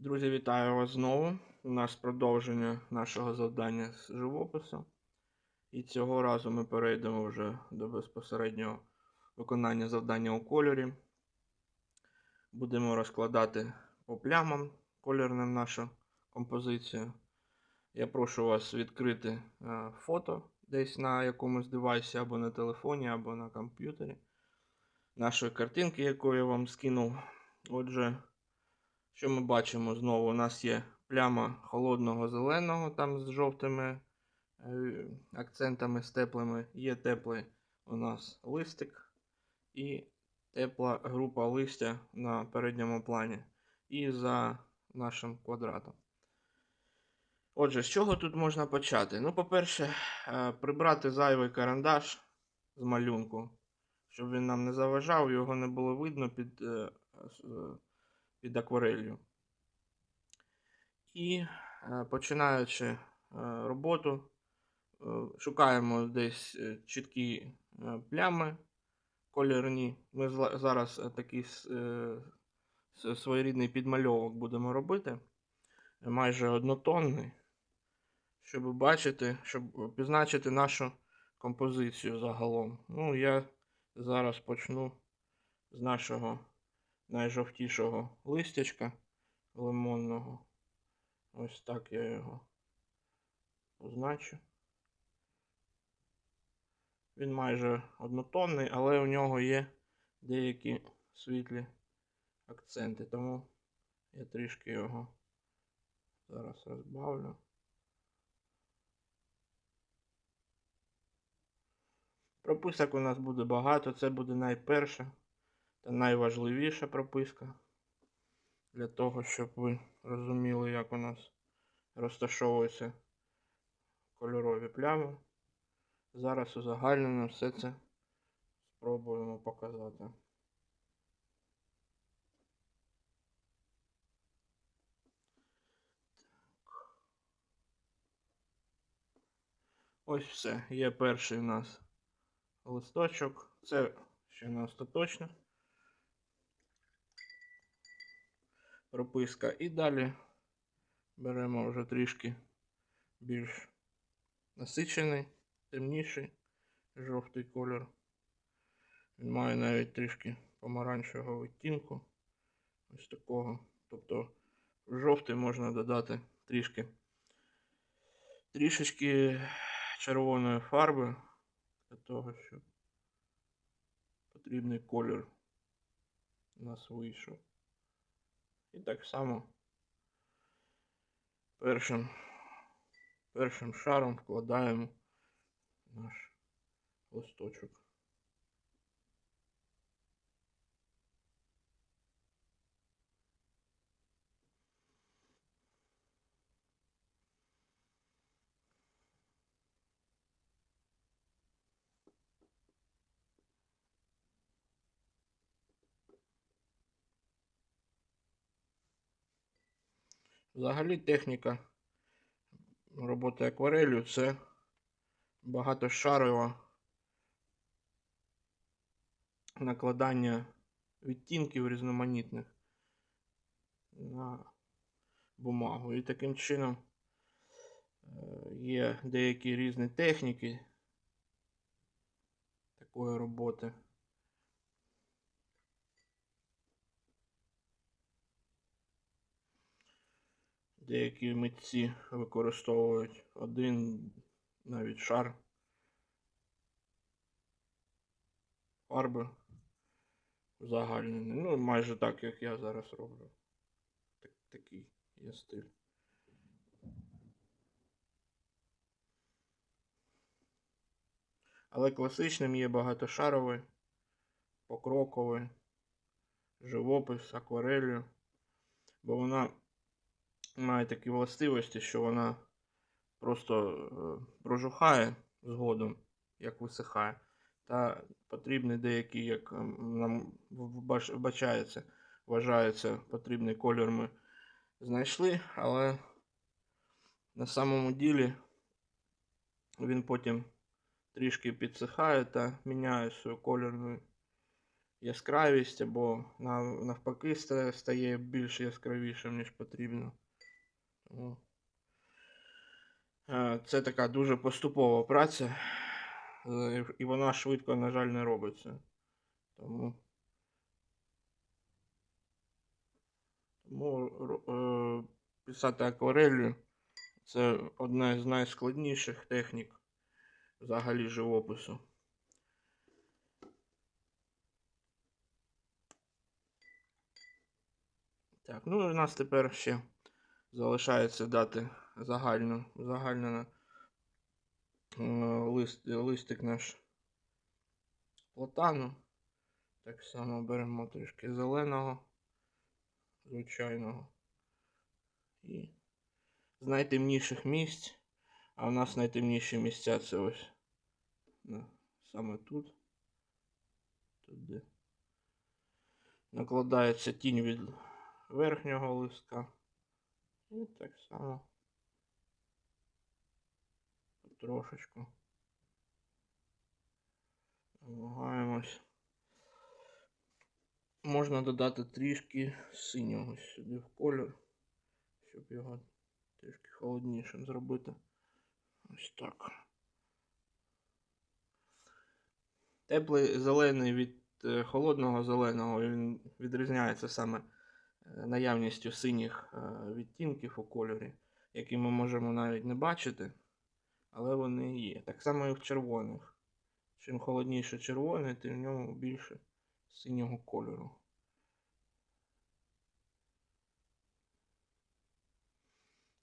Друзі, вітаю вас знову. У нас продовження нашого завдання з живопису. І цього разу ми перейдемо вже до безпосереднього виконання завдання у кольорі. Будемо розкладати по плямам кольорним нашу композицію. Я прошу вас відкрити е, фото десь на якомусь девайсі, або на телефоні, або на комп'ютері нашої картинки, яку я вам скинув. Отже, що ми бачимо знову? У нас є пляма холодного зеленого, там з жовтими е, акцентами, з теплими. Є теплий у нас листик і тепла група листя на передньому плані. І за нашим квадратом. Отже, з чого тут можна почати? Ну, по-перше, е, прибрати зайвий карандаш з малюнку, щоб він нам не заважав, його не було видно під, е, під акварелью. І е, починаючи е, роботу, е, шукаємо десь чіткі плями кольорні. Ми зараз такий своєрідний підмальовок будемо робити, майже однотонний, щоб бачити, щоб позначити нашу композицію загалом. Ну, я зараз почну з нашого найжовтішого листячка лимонного. Ось так я його позначу. Він майже однотонний, але у нього є деякі світлі акценти, тому я трішки його зараз розбавлю. Прописок у нас буде багато, це буде найперша та найважливіша прописка для того, щоб ви розуміли, як у нас розташовуються кольорові плями. Зараз узагальнено все це спробуємо показати. Ось все. Є перший у нас листочок. Це ще не остаточно. Прописка. І далі беремо вже трішки більш насичений, темніший жовтий колір. Він має навіть трішки помаранчевого відтінку. Ось такого. Тобто в жовтий можна додати трішки трішечки червоної фарби для того, щоб потрібний колір у нас вийшов. І так само першим, першим шаром вкладаємо наш листочок. Взагалі техніка роботи акварелью це багатошарове накладання відтінків різноманітних на бумагу. І таким чином е, є деякі різні техніки такої роботи. Деякі митці використовують один навіть шар фарби узагальнений. Ну, майже так, як я зараз роблю. Так, такий є стиль. Але класичним є багатошаровий, покроковий, живопис, акварелью, бо вона має такі властивості, що вона просто е, прожухає згодом, як висихає. Та потрібний деякий, як ем, нам вбачається, вважається, потрібний колір ми знайшли, але на самому ділі він потім трішки підсихає та міняє свою кольорну яскравість або нав- навпаки стає більш яскравішим, ніж потрібно. Тому е, це така дуже поступова праця, е, і вона швидко, на жаль, не робиться. Тому, тому е, писати акварелью це одна з найскладніших технік взагалі живопису. Так, ну і у нас тепер ще залишається дати загальну, загальну е, лист, листик наш платану. Так само беремо трішки зеленого, звичайного. І з найтемніших місць. А у нас найтемніші місця це ось саме тут. Де накладається тінь від верхнього листка. І так само трошечку намагаємось. Можна додати трішки синього сюди в колір, щоб його трішки холоднішим зробити. Ось так. Теплий зелений від е, холодного зеленого він відрізняється саме наявністю синіх е, відтінків у кольорі, які ми можемо навіть не бачити, але вони є. Так само і в червоних. Чим холодніше червоний, тим в ньому більше синього кольору.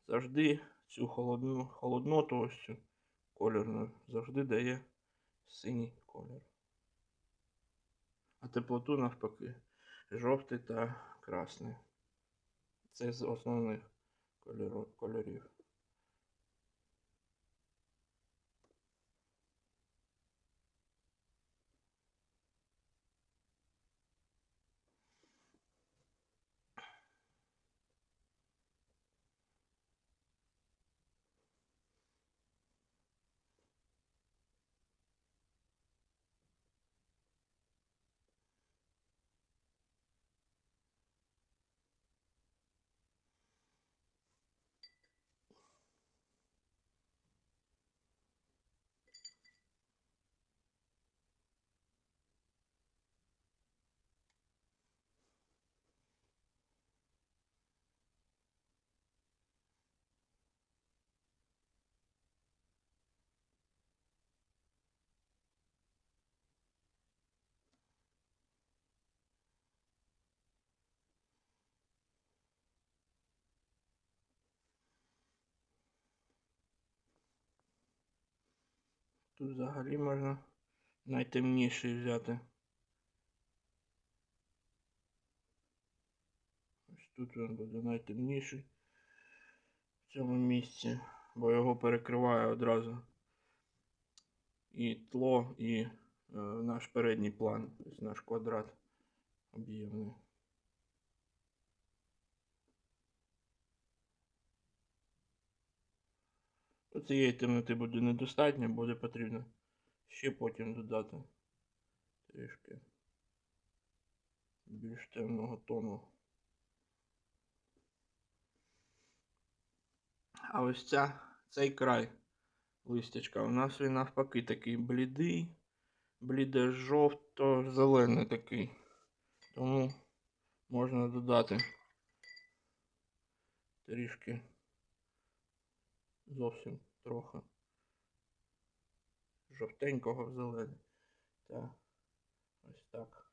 Завжди цю холодну, холодноту, ось цю кольорну, завжди дає синій колір. А теплоту навпаки жовтий та красний. Це з основних кольорів. Тут взагалі можна найтемніший взяти. Ось тут він буде найтемніший в цьому місці, бо його перекриває одразу і тло, і е, наш передній план, тобто наш квадрат об'ємний. Цієї темноти буде недостатньо, буде потрібно ще потім додати трішки більш темного тону. А ось ця, цей край листячка у нас він навпаки такий блідий, бліде жовто-зелений такий. Тому можна додати трішки зовсім трохи жовтенького в зелений. Так, ось так.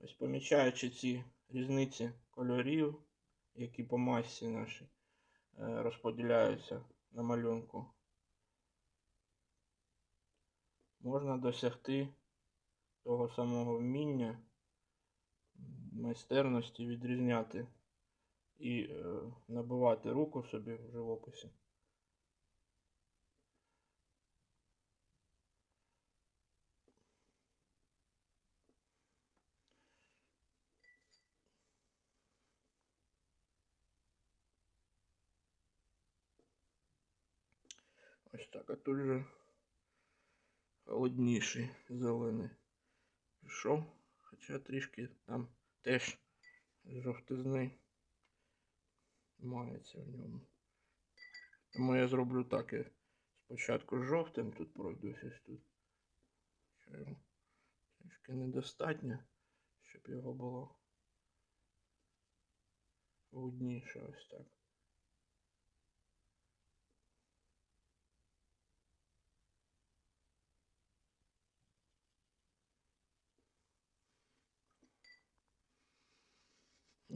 Ось помічаючи ці різниці кольорів, які по масі нашій е, розподіляються на малюнку, можна досягти того самого вміння, майстерності відрізняти і е, набивати руку собі в живописі. Ось так, а тут же холодніший зелений пішов, хоча трішки там теж жовтизни мається в ньому. Тому я зроблю так, я спочатку жовтим тут пройдусь ось тут. Трішки недостатньо, щоб його було видніше ось так.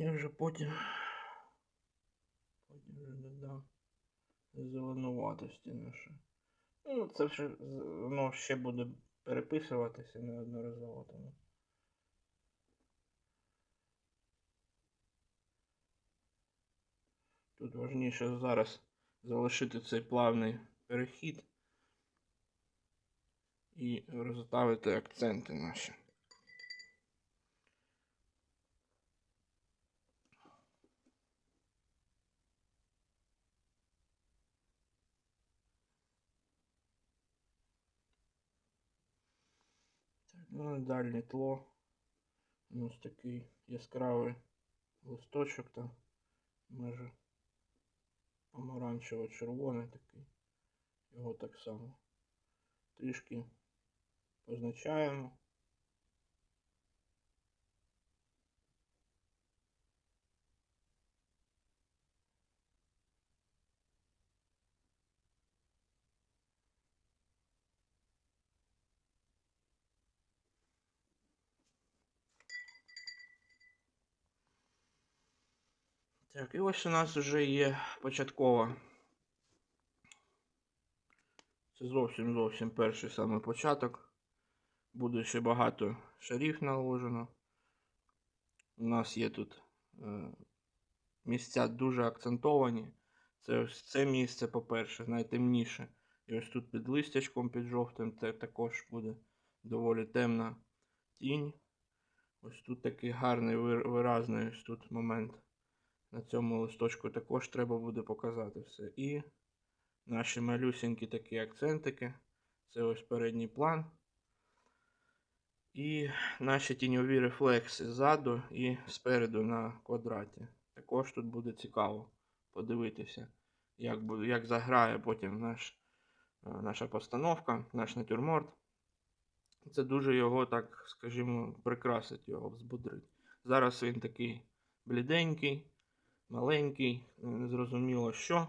Я вже потім, потім вже додам зеленуватості наше. Ну, це вже воно ще буде переписуватися неодноразово тому. Тут важніше зараз залишити цей плавний перехід і розставити акценти наші. Ну дальнє тло. Ось такий яскравий листочок там. Майже помаранчево-червоний такий. Його так само. Трішки позначаємо. Так, і ось у нас вже є початкова. Це зовсім зовсім перший саме початок. Буде ще багато шарів наложено. У нас є тут е, місця дуже акцентовані. Це ось це місце, по-перше, найтемніше. І ось тут під листячком, під жовтим, це також буде доволі темна тінь. Ось тут такий гарний виразний ось тут момент. На цьому листочку також треба буде показати все. І наші малюсенькі такі акцентики. Це ось передній план. І наші тіньові рефлекси ззаду і спереду на квадраті. Також тут буде цікаво подивитися, як, як заграє потім наш, е, наша постановка, наш натюрморт. Це дуже його, так скажімо, прикрасить його, взбудрить. Зараз він такий бліденький маленький, незрозуміло що,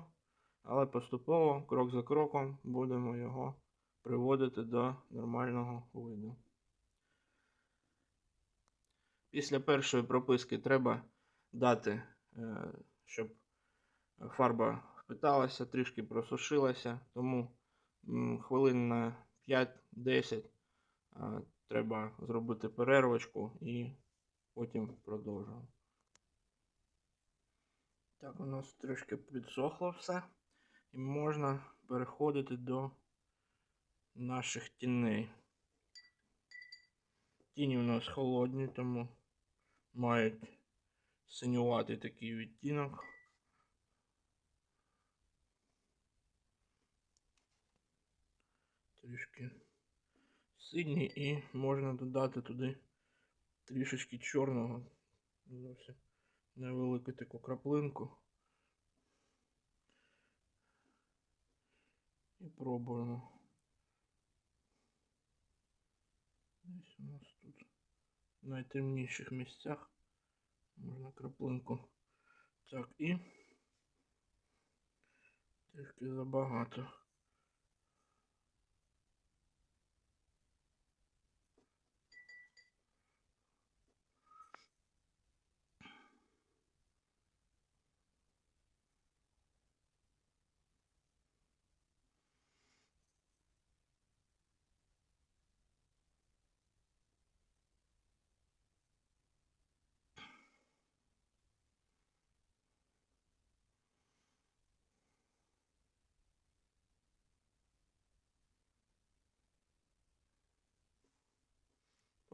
але поступово, крок за кроком, будемо його приводити до нормального виду. Після першої прописки треба дати, е, щоб фарба впиталася, трішки просушилася, тому хвилин на 5-10 е, треба зробити перервочку і потім продовжуємо. Так, у нас трішки підсохло все. І можна переходити до наших тіней. Тіні у нас холодні, тому мають синюватий такий відтінок. Трішки синій і можна додати туди трішечки чорного. Зовсім невелику таку краплинку. І пробуємо. Десь у нас тут в найтемніших місцях можна краплинку. Так, і трішки забагато.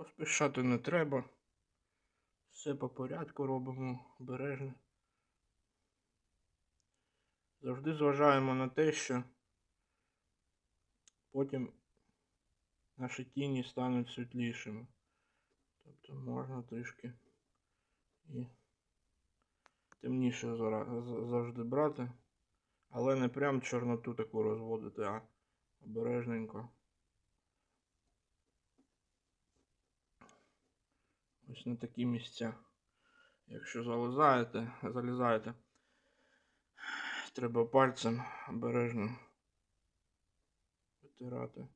Поспішати не треба. Все по порядку робимо обережно. Завжди зважаємо на те, що потім наші тіні стануть світлішими. Тобто можна трішки і темніше завжди брати, але не прям чорноту таку розводити, а обережненько. Ось на такі місця. Якщо залізаєте, залізаєте, треба пальцем обережно витирати.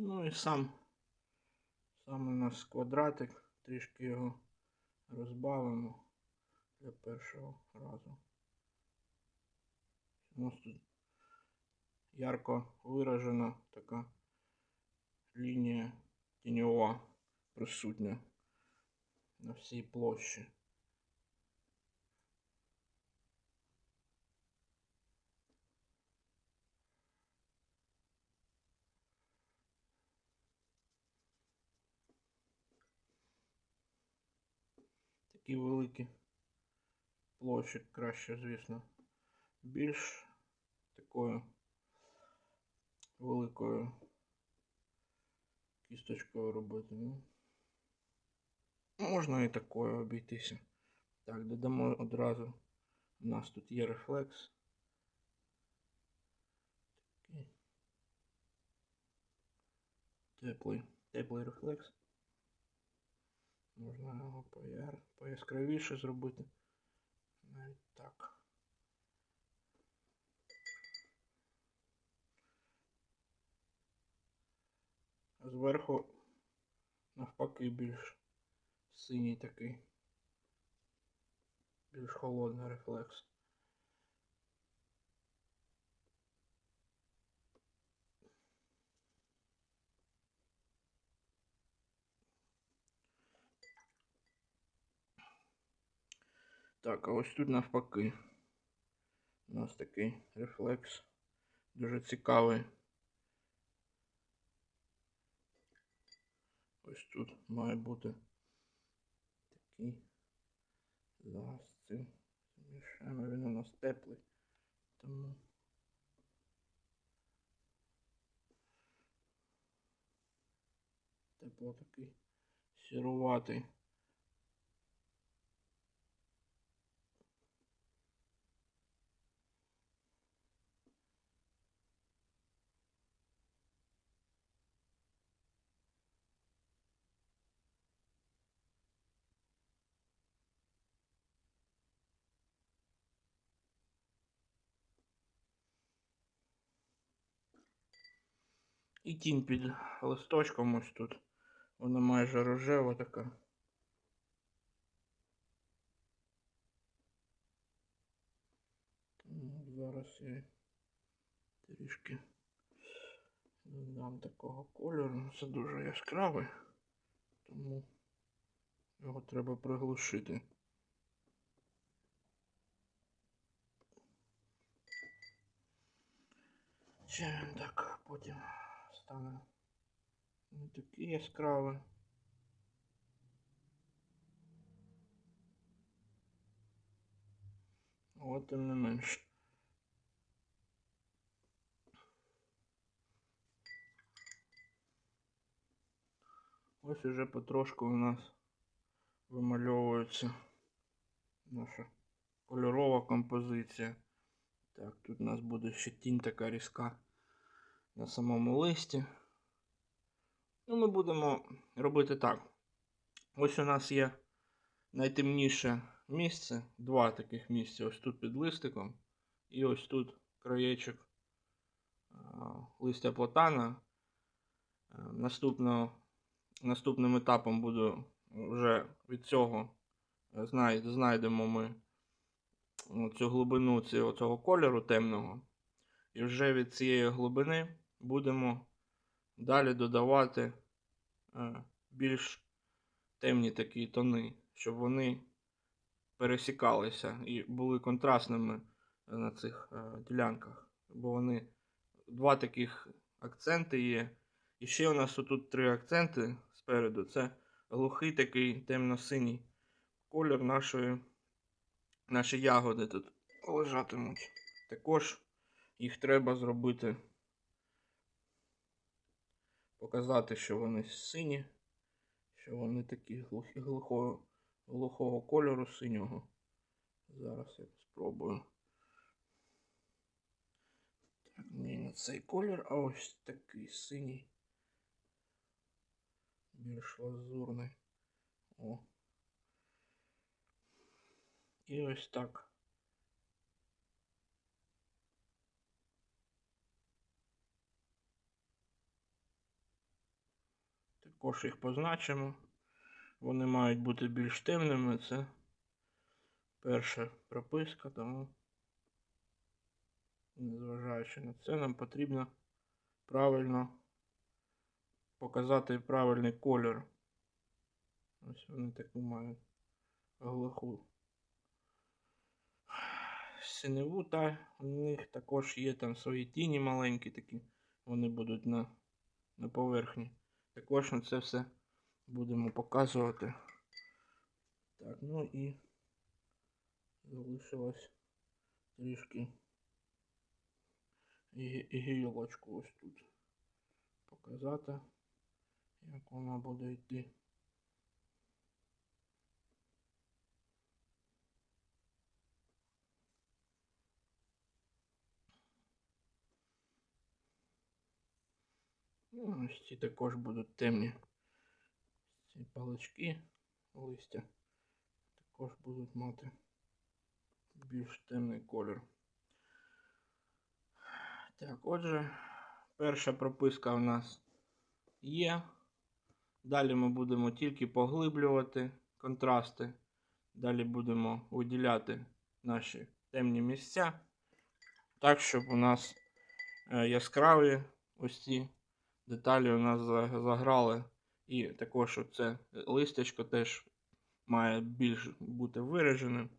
Ну і сам, сам у нас квадратик, трішки його розбавимо для першого разу. У нас тут ярко виражена така лінія тіньова присутня на всій площі. Такі великі площі краще, звісно, більш такою великою кісточкою робити. Ну, можна і такою обійтися. Так, додамо одразу. У нас тут є рефлекс. Такий Теплий, теплий рефлекс. Можна його пояр, пояскравіше зробити. Навіть так. А зверху навпаки більш синій такий. Більш холодний рефлекс. Так, а ось тут навпаки. У нас такий рефлекс. Дуже цікавий. Ось тут має бути такий. Зараз цим змішаємо. Він у нас теплий. Тому тепло такий сіруватий. І тінь під листочком ось тут. Вона майже рожева така. Зараз я трішки додам такого кольору. Це дуже яскравий, тому його треба приглушити. Він так потім стане не такий яскравий. Але тим не менш. Ось уже потрошку у нас вимальовується наша кольорова композиція. Так, тут у нас буде ще тінь така різка на самому листі. Ну, ми будемо робити так. Ось у нас є найтемніше місце, два таких місця. Ось тут під листиком. І ось тут краєчок листя платана. Е, Наступно, наступним етапом буду вже від цього е, знайдемо ми цю глибину цього кольору темного. І вже від цієї глибини будемо далі додавати е, більш темні такі тони, щоб вони пересікалися і були контрастними е, на цих е, ділянках. Бо вони два таких акценти є. І ще у нас тут три акценти спереду. Це глухий такий темно-синій колір нашої, наші ягоди тут лежатимуть. Також їх треба зробити, показати, що вони сині, що вони такі глухі, глухого, глухого кольору синього. Зараз я спробую. Так, ні, не цей колір, а ось такий синій. Більш лазурний. О. І ось так. Також їх позначимо. Вони мають бути більш темними. Це перша прописка, тому незважаючи на це, нам потрібно правильно показати правильний колір. Ось вони таку мають глуху синеву, та у них також є там свої тіні маленькі такі, вони будуть на, на поверхні. Також на це все будемо показувати. Так, ну і залишилось трішки гілочку ось тут показати, як вона буде йти. Ну, ось ці також будуть темні. Ці палички листя також будуть мати більш темний колір. Так, отже, перша прописка у нас є. Далі ми будемо тільки поглиблювати контрасти. Далі будемо виділяти наші темні місця. Так, щоб у нас е, яскраві ось ці деталі у нас заграли. І також це листячко теж має більш бути вираженим.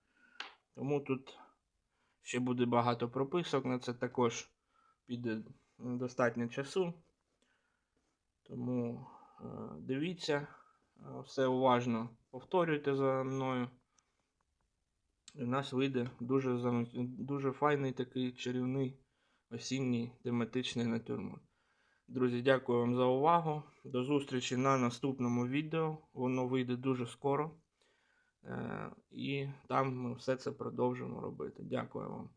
Тому тут ще буде багато прописок на це також піде достатньо часу. Тому е, дивіться, все уважно повторюйте за мною. І у нас вийде дуже, дуже файний такий чарівний осінній тематичний натюрморт. Друзі, дякую вам за увагу. До зустрічі на наступному відео. Воно вийде дуже скоро. Е, І там ми все це продовжимо робити. Дякую вам.